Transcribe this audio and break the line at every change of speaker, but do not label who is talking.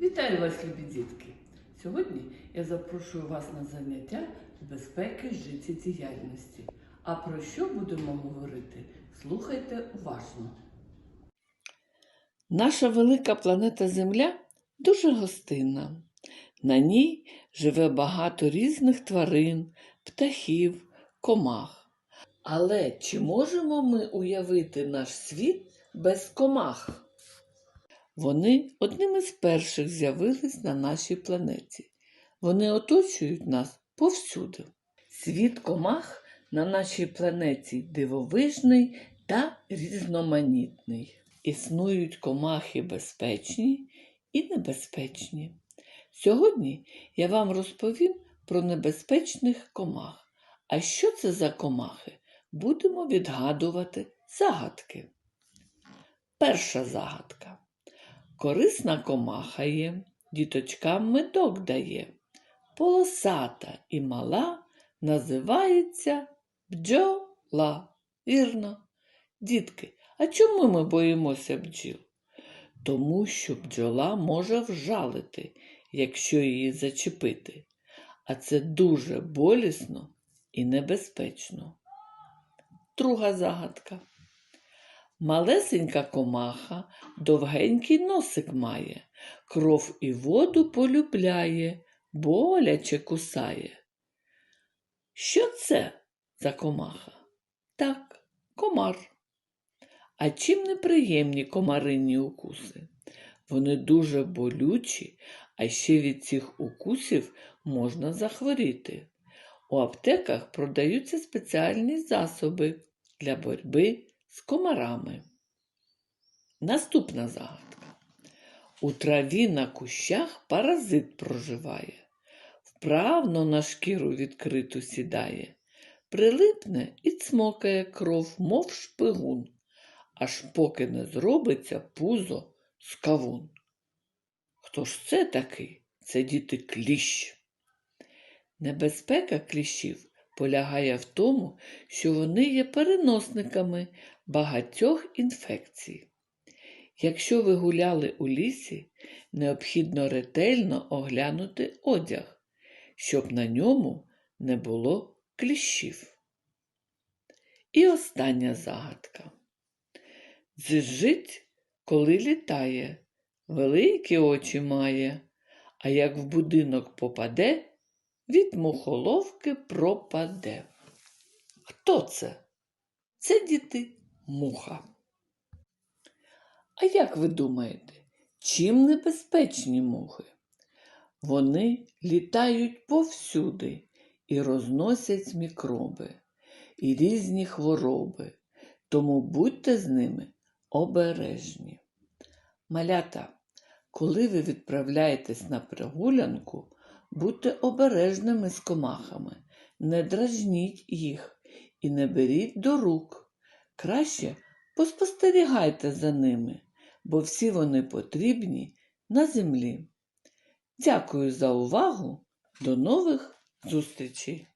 Вітаю вас, любі дітки! Сьогодні я запрошую вас на заняття з безпеки життєдіяльності. А про що будемо говорити? Слухайте уважно. Наша велика планета Земля дуже гостинна. На ній живе багато різних тварин, птахів, комах. Але чи можемо ми уявити наш світ без комах? Вони одними з перших з'явились на нашій планеті. Вони оточують нас повсюди. Світ комах на нашій планеті дивовижний та різноманітний. Існують комахи безпечні і небезпечні. Сьогодні я вам розповім про небезпечних комах. А що це за комахи? Будемо відгадувати загадки. Перша загадка. Корисна комаха є, діточкам медок дає. Полосата і мала називається бджола. Вірно. Дітки, а чому ми боїмося бджіл? Тому що бджола може вжалити, якщо її зачепити. А це дуже болісно і небезпечно. Друга загадка. Малесенька комаха довгенький носик має, кров і воду полюбляє, боляче кусає. Що це за комаха? Так, комар. А чим неприємні комарині укуси? Вони дуже болючі, а ще від цих укусів можна захворіти. У аптеках продаються спеціальні засоби для боротьби з комарами. Наступна загадка. У траві на кущах паразит проживає, вправно на шкіру відкриту сідає, прилипне і цмокає кров, мов шпигун, аж поки не зробиться пузо з кавун. Хто ж це такий? Це діти кліщ. Небезпека кліщів полягає в тому, що вони є переносниками багатьох інфекцій. Якщо ви гуляли у лісі, необхідно ретельно оглянути одяг, щоб на ньому не було кліщів. І остання загадка. Дзижить, коли літає, великі очі має, а як в будинок попаде, від мухоловки пропаде. Хто це? Це діти муха. А як ви думаєте, чим небезпечні мухи? Вони літають повсюди і розносять мікроби і різні хвороби, тому будьте з ними обережні. Малята, коли ви відправляєтесь на прогулянку, будьте обережними з комахами, не дражніть їх і не беріть до рук. Краще поспостерігайте за ними, бо всі вони потрібні на землі. Дякую за увагу. До нових зустрічей!